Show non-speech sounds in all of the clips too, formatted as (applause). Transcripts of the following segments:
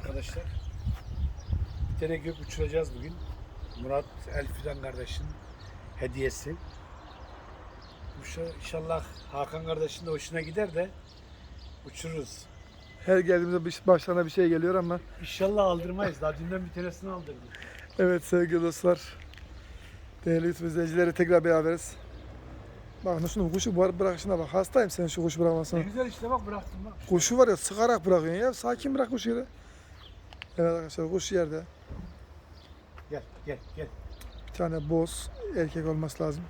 arkadaşlar. Bir tane gök uçuracağız bugün. Murat Elfidan kardeşin hediyesi. İnşallah Hakan kardeşin de hoşuna gider de uçururuz. Her geldiğimizde başlarına bir şey geliyor ama İnşallah aldırmayız. Daha dünden bir tanesini aldırdık. evet sevgili dostlar. Değerli YouTube izleyicileri tekrar beraberiz. Bak şunu kuşu bırak şuna bak. Hastayım sen şu kuşu Ne bırakmasına. güzel işte bak bıraktım bak. Kuşu var ya sıkarak bırakıyorsun ya. Sakin bırak kuşu yere. Evet arkadaşlar kuş yerde. Gel gel gel. Bir tane boz erkek olması lazım.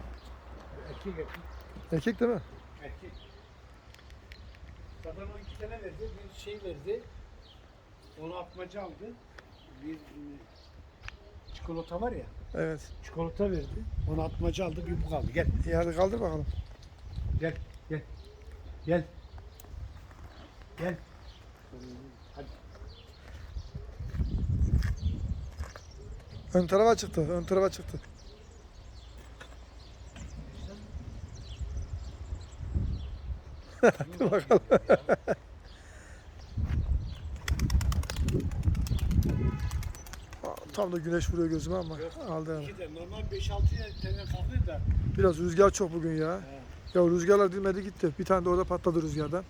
Erkek erkek. Erkek değil mi? Erkek. Zaten o iki tane verdi. Bir şey verdi. Onu atmaca aldı. Bir e, çikolata var ya. Evet. Çikolata verdi. Onu atmaca aldı. Bir bu kaldı. Gel. İyi hadi kaldır bakalım. Gel. Gel. Gel. Gel. Hadi. Ön tarafa çıktı. Ön tarafa çıktı. (laughs) Hadi bakalım. (laughs) Tam da güneş vuruyor gözüme ama aldı yani. De normal 5-6 tane kalkıyor da. Biraz rüzgar çok bugün ya. Ya rüzgarlar dinmedi gitti. Bir tane de orada patladı rüzgardan.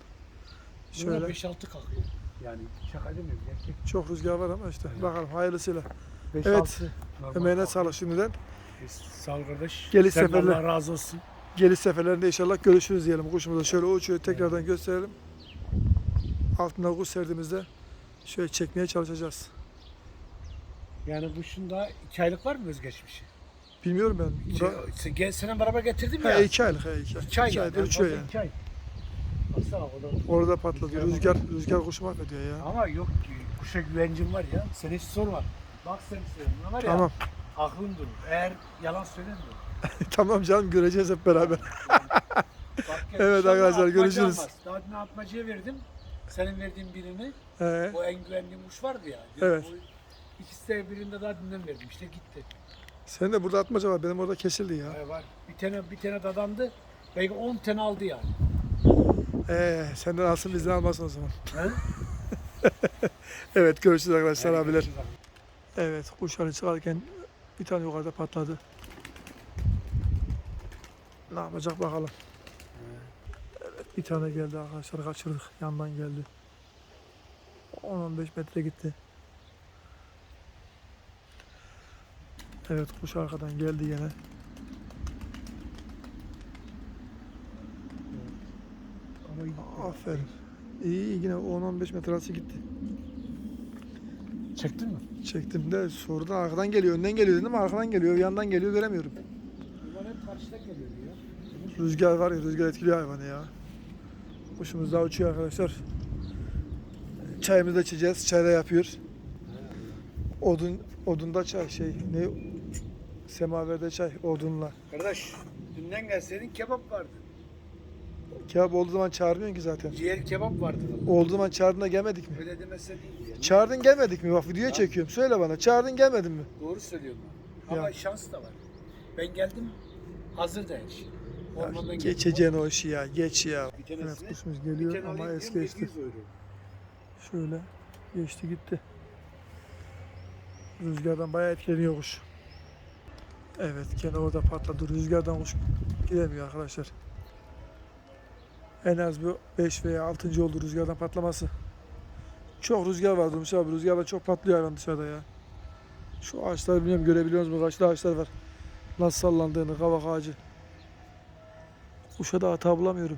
Şöyle. Şöyle 5-6 kalkıyor. Yani şaka demiyorum. Gerçek. çok rüzgar var ama işte bakalım hayırlısıyla. 5-6 Evet. normal Emeğine kalkıyor. sağlık şimdiden. Sağ ol kardeş. Geliş Sen seferler- Allah razı olsun. Geliş seferlerinde inşallah görüşürüz diyelim. Kuşumuzu şöyle uçuyor tekrardan gösterelim. Altında kuş serdiğimizde şöyle çekmeye çalışacağız. Yani bu şunda 2 aylık var mı özgeçmişi? Bilmiyorum ben. Bura... gel senin beraber getirdim ya. iki aylık. He, iki, İki ay iki yani. aydır uçuyor yani. iki ay. Baksana. Orada patladı. Rüzgar, rüzgar kuşu mahvediyor ya. Ama yok ki kuşa güvencim var ya. Sen hiç sorma. Bak sen söylüyorum. Var ya. Tamam. Aklın durur. Eğer yalan de. (laughs) tamam canım göreceğiz hep beraber. (laughs) Bak, gel, Evet inşallah arkadaşlar, atmaca görüşürüz. almaz. Daha dün atmacaya verdim. Senin verdiğin birini. He. O en güvendiğim kuş vardı ya. Evet. O ikisi de birinde daha dünden verdim. İşte gitti. Senin de burada atmaca var. Benim orada kesildi ya. Ee, var. Bir tane bir tane dadandı. Belki 10 tane aldı yani. Ee, senden alsın bizden almasın o zaman. He? (laughs) Evet görüşürüz arkadaşlar abiler. Evet kuşları çıkarken bir tane yukarıda patladı. Ne yapacak bakalım. Evet bir tane geldi arkadaşlar kaçırdık. Yandan geldi. 10-15 metre gitti. Evet kuş arkadan geldi yine. Aferin. İyi yine 10-15 metre arası gitti. Çektin mi? Çektim de sorudan arkadan geliyor. Önden geliyor dedim arkadan geliyor. Yandan geliyor göremiyorum. Bunlar hep karşıdan geliyor ya. Rüzgar var ya rüzgar etkiliyor hayvanı ya. Kuşumuz daha uçuyor arkadaşlar. Çayımızı da içeceğiz. Çay da yapıyor. Odun odunda çay şey ne semaverde çay odunla. Kardeş dünden gelseydin kebap vardı. Kebap olduğu zaman çağırmıyorsun ki zaten. Ciğer kebap vardı. Olduğu zaman çağırdığında gelmedik mi? Öyle demesen iyiydi ya. Çağırdın gelmedik mi? Bak videoya çekiyorum. Söyle bana. Çağırdın gelmedin mi? Doğru söylüyorsun. Ama Ya. şans da var. Ben geldim hazır da her şey. Ormandan geçeceğin o işi ya. Geç ya. Evet kuşumuz geliyor ama es geçti. 700 euro. Şöyle geçti gitti. Rüzgardan bayağı etkileniyor kuş. Evet gene orada patladı. Rüzgardan kuş gidemiyor arkadaşlar. En az bu 5 veya 6. oldu rüzgardan patlaması. Çok rüzgar var Durmuş abi. Rüzgardan çok patlıyor hayvan dışarıda ya. Şu ağaçları bilmiyorum görebiliyor musunuz? Kaçlı ağaçlar var. Nasıl sallandığını, kavak ağacı. Kuşa da hata bulamıyorum.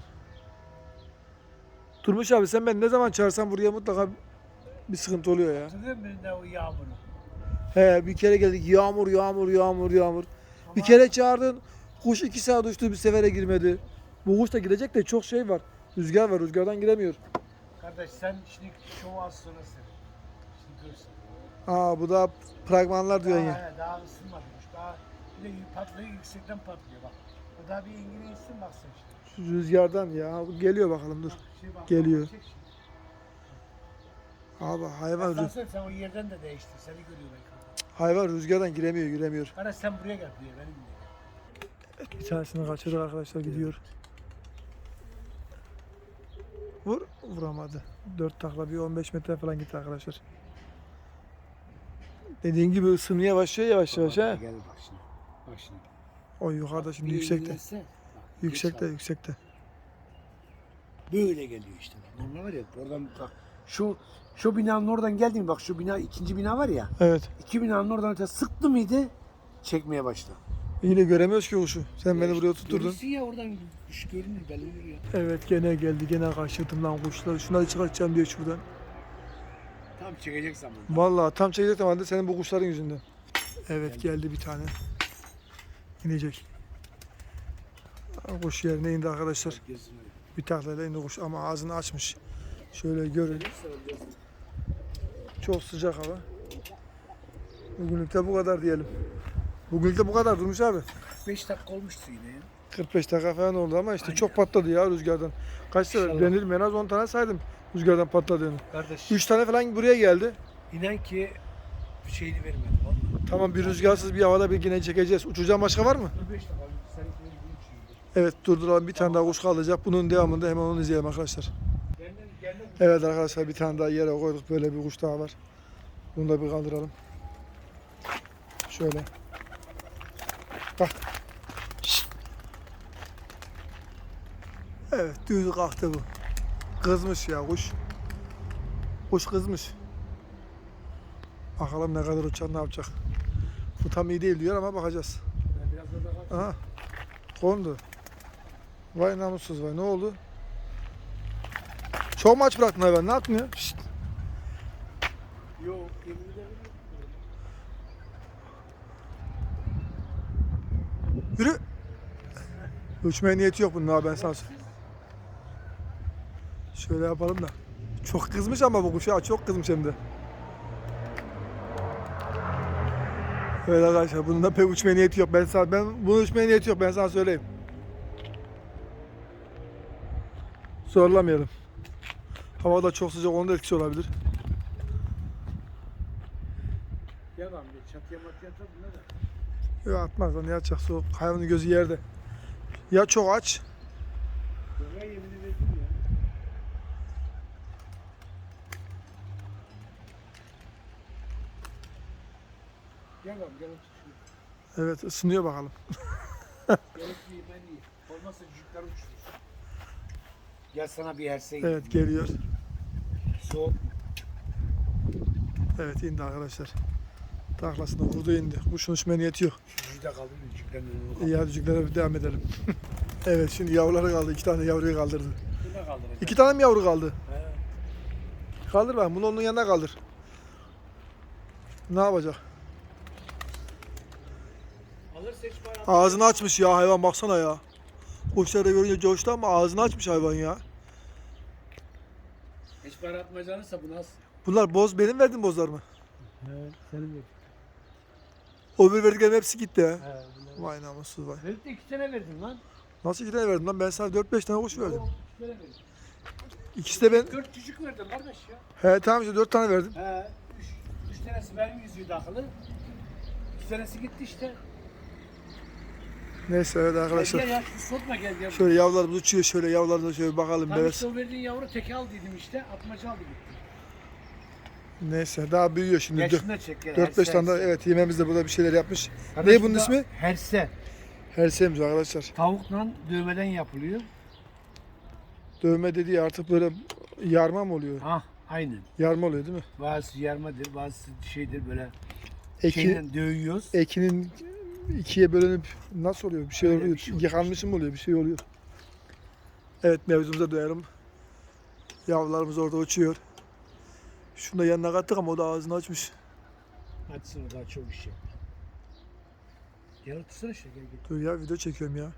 Durmuş abi sen ben ne zaman çağırsam buraya mutlaka bir sıkıntı oluyor ya. Ne o yağmuru? He bir kere geldik yağmur yağmur yağmur yağmur. Bir Ama- kere çağırdın kuş iki saat uçtu bir sefere girmedi. Bu kuş da gidecek de çok şey var. Rüzgar var rüzgardan giremiyor. Kardeş sen şimdi şovu az sonra sen. Şimdi dursun. Aa bu da pragmanlar diyorsun ya. Daha, daha ısınmamış. Daha bir de patlıyor yüksekten patlıyor bak. O daha bir ingine insin bak sen işte. Rüzgardan ya geliyor bakalım dur. Bak, şey bak, Geliyor. bak. Abi hayvan rü- Aslan sen, o yerden de değiştir. Seni görüyor belki. hayvan rüzgardan giremiyor giremiyor. Kardeş sen buraya gel buraya benim buraya. Bir tanesini kaçırdık arkadaşlar gidiyor. Vur vuramadı. 4 takla bir 15 metre falan gitti arkadaşlar. dediğin gibi ısınmaya başlıyor yavaş yavaş ha. Gel. Bak şimdi. O yukarıda şimdi yüksekte. Yüksekte yüksekte. Böyle geliyor işte. Normal var ya oradan bak. Şu şu binanın oradan geldi mi bak şu bina ikinci bina var ya. Evet. İki binanın oradan öte sıktı mıydı çekmeye başladı. Yine göremiyoruz ki kuşu. Sen beni Ya buraya tutturdun. Görürsün ya oradan kuş görünür belli ya. Evet gene geldi gene kaçırdım lan kuşları. Şunları çıkartacağım diye şuradan. Tam çekecek zaman. Vallahi tam çekecektim halde senin bu kuşların yüzünden. Evet geldi bir tane. İnecek. Kuş yerine indi arkadaşlar. Bir taklayla indi kuş ama ağzını açmış. Şöyle görün. Çok sıcak hava. Bugünlük de bu kadar diyelim. Bugünlük de bu kadar Durmuş abi. 5 dakika olmuştu yine ya. 45 dakika falan oldu ama işte Aynen. çok patladı ya rüzgardan. Kaç sefer? İnşallah. Ben az 10 tane saydım rüzgardan patladığını. Kardeş 3 tane falan buraya geldi. inan ki şeyini vermedi vallahi. Tamam bir rüzgarsız bir havada bir yine çekeceğiz. Uçacağın başka var mı? 5 dakika şimdi. Evet durduralım bir tane daha kuş kalacak. Bunun devamında hemen onu izleyelim arkadaşlar. Evet arkadaşlar bir tane daha yere koyduk. Böyle bir kuş daha var. Bunu da bir kaldıralım. Şöyle. Evet düz kalktı bu. Kızmış ya kuş. Kuş kızmış. Bakalım ne kadar uçacak ne yapacak. Bu tam iyi değil diyor ama bakacağız. Ben. Aha. Kondu. Vay namussuz vay. Ne oldu? Çok maç bıraktın hayvan. Ne yaptın ya? Şşt. Yok. Yürü. Uçmaya niyeti yok bunun abi ben sana. Şöyle yapalım da. Çok kızmış ama bu kuş ya. Çok kızmış hem de. Evet arkadaşlar bunun da pek uçmaya niyeti yok. Ben sana ben bunun uçmaya niyeti yok. Ben sana söyleyeyim. Zorlamayalım. Hava da çok sıcak onun da etkisi olabilir. Gel lan bir çatıya matıya da. Yok atmaz lan yatacak soğuk. Hayvanın gözü yerde. Ya çok aç. Gel lan gel. Evet ısınıyor bakalım. (laughs) Ben iyi. Olmazsa cücükler uçurur. Gel sana bir herse Evet geliyor. Soğuk. Evet indi arkadaşlar. Taklasını vurdu indi. Kuşun uçmaya niyeti yok. Cücüğü de kaldı cücüklerin. İyi hadi cücüklere devam edelim. (laughs) evet şimdi yavruları kaldı. İki tane yavruyu kaldırdı. İki tane mi yavru kaldı? He. Kaldır ben. Bunu onun yanına kaldır. Ne yapacak? Alır seç. Ağzını açmış ya hayvan baksana ya. Kuşları görünce coştu ama ağzını açmış hayvan ya. Hiç para atmayacağınızsa bunu az. Bunlar boz benim verdiğim bozlar mı? He, senin yok. O bir verdiklerim hepsi gitti ha. He, bunlar. Vay namussuz vay. Verip de iki tane verdin lan. Nasıl iki tane verdim lan? Ben sana 4-5 tane kuş verdim. İki tane verdin. İkisi de ben... Dört cücük verdin kardeş ya. He tamam işte 4 tane verdim. He. Üç, üç tanesi benim yüzüğü takılı. İki tanesi gitti işte. Neyse evet Gel arkadaşlar. ya şu sotma gel gel. Şöyle yavrularımız uçuyor şöyle yavrularına şöyle bakalım Tam bebek. işte o verdiğin yavru teke al dedim işte. Atmaca aldı gitti. Neyse daha büyüyor şimdi. Şunu da çek gel. 4-5 tane daha evet yememiz de burada bir şeyler yapmış. Kardeş, bunun bu da ismi? Herse. Her şeyimiz arkadaşlar. Tavukla dövmeden yapılıyor. Dövme dediği artık böyle yarma mı oluyor? Ha aynen. Yarma oluyor değil mi? Bazısı yarmadır, bazısı şeydir böyle Eki, şeyle dövüyoruz. ekinin ikiye bölünüp nasıl oluyor? Bir şey Öyle bir oluyor. şey oluyor Yıkanmış mı oluyor? Bir şey oluyor. Evet mevzumuza dönelim. Yavrularımız orada uçuyor. Şunu da yanına kattık ama o da ağzını açmış. Açsın o daha çok iş yapar. Gel otursana işte gel gel. Dur ya video çekiyorum ya.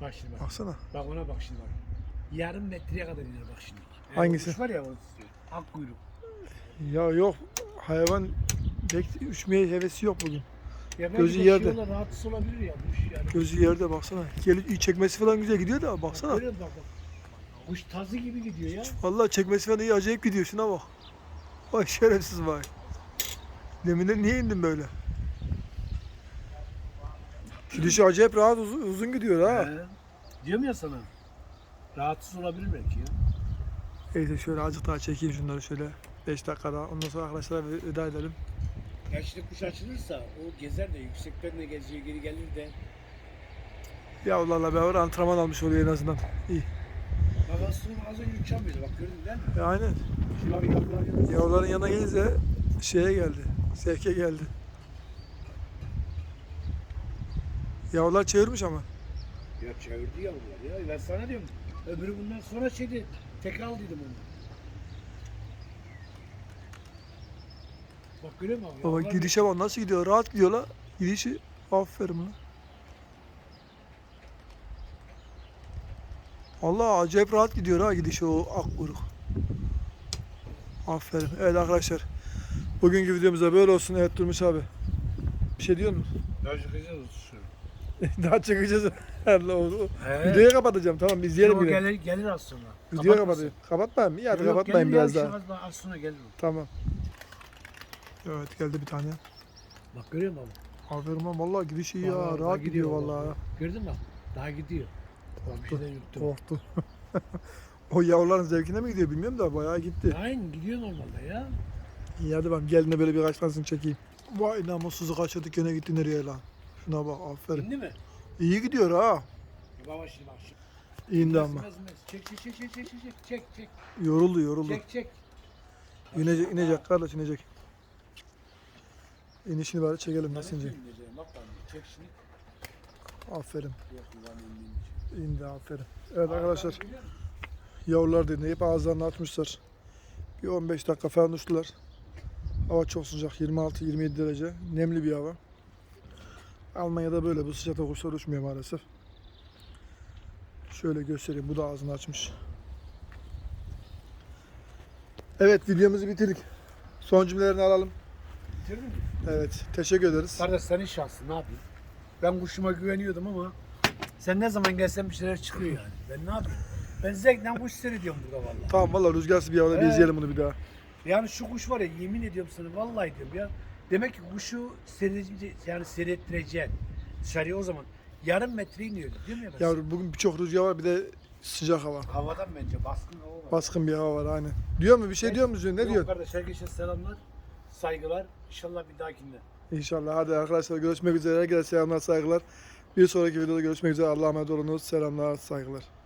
Bak şimdi bak. Baksana. Bak ona bak şimdi bak. Yarım metreye kadar iner bak şimdi. Yani Hangisi? kuş var ya o ak kuyruk. Ya yok hayvan pek uçmaya hevesi yok bugün. Ya Gözü de yerde. Şey olur, rahatsız olabilir ya kuş yani. Gözü yerde baksana. Gelip çekmesi falan güzel gidiyor da baksana. Musun bak bak. Kuş tazı gibi gidiyor ya. Vallahi çekmesi falan iyi acayip gidiyor şuna bak. Vay şerefsiz vay. Deminden niye indin böyle? Gidişi acayip rahat uzun, uzun gidiyor ha. He. Diyorum ya sana. Rahatsız olabilir belki ya. Neyse şöyle azıcık daha çekeyim şunları şöyle. 5 dakika daha. Ondan sonra arkadaşlara veda edelim. Ya şimdi kuş açılırsa o gezer de yüksekten de geziyor geri gelir de. Yavrularla beraber antrenman almış oluyor en azından. İyi. Bak aslında az önce uçamıyordu bak gördün değil mi? E, aynen. Yavruların yanına gelince şeye geldi. Sevke geldi. Yavrular çevirmiş ama. Ya çevirdi yavrular ya. Ben sana diyorum. Öbürü bundan sonra şeydi. Tekrar dedim onu. Bak görüyor musun? Baba Yavrular gidişe bak nasıl gidiyor. Rahat gidiyor la. Gidişi aferin lan. Allah acayip rahat gidiyor ha gidişi o ak kuyruk. Aferin. Evet arkadaşlar. Bugünkü videomuz da böyle olsun. Evet Durmuş abi. Bir şey diyor musun? Daha çıkacağız. (laughs) Daha çıkacağız. He. Videoyu kapatacağım tamam izleyelim o yine. gelir, gelir az sonra. Videoyu kapatayım. Kapatmayayım mı? Hadi kapatmayayım biraz şey daha. Az sonra gelir. Tamam. Evet geldi bir tane. Bak görüyor musun abi? Aferin lan vallahi gidişi ya. Rahat gidiyor vallahi. vallahi. Gördün mü? Daha gidiyor. Şeyden yuttum. Korktu. (laughs) o yavruların zevkine mi gidiyor bilmiyorum da bayağı gitti. Aynen gidiyor normalde ya. İyi hadi bakalım geldiğinde böyle bir kaç tanesini çekeyim. Vay namussuzu kaçırdık gene gitti nereye lan. Şuna bak aferin. İndi mi? İyi gidiyor ha. Baba şimdi bak şimdi. İndi ama. Çek çek çek çek çek çek çek çek Yoruldu yoruldu. çek çek. İnecek inecek kardeş inecek. İnişini bari çekelim nasıl inecek. Bak bak çek şimdi. Aferin. İndi aferin. Evet arkadaşlar yavrular dinleyip ağızlarını açmışlar. Bir 15 dakika falan uçtular. Hava çok sıcak 26-27 derece. Nemli bir hava. Almanya'da böyle bu sıcakta kuşlar uçmuyor maalesef. Şöyle göstereyim. Bu da ağzını açmış. Evet videomuzu bitirdik. Son cümlelerini alalım. Bitirdin mi? Evet teşekkür ederiz. Kardeş senin şansın ne yapayım? Ben kuşuma güveniyordum ama sen ne zaman gelsen bir şeyler çıkıyor yani. Ben ne yapayım? Ben zevkle kuş seyrediyorum burada vallahi. Tamam valla rüzgarsız bir havada bir Evet. izleyelim bunu bir daha. Yani şu kuş var ya yemin ediyorum sana vallahi diyorum ya. Demek ki kuşu seyredince yani seyrettireceksin. Dışarıya o zaman yarım metre iniyor değil mi ya? Bugün birçok rüzgar var bir de sıcak hava. Havadan bence baskın hava var. Baskın bir hava var aynen. Diyor mu bir şey diyor musun? Ne Yok diyor? kardeş herkese selamlar. Saygılar. İnşallah bir dahakinde. İnşallah hadi arkadaşlar görüşmek üzere. Herkese selamlar saygılar. Bir sonraki videoda görüşmek üzere. Allah'a emanet olunuz. Selamlar saygılar.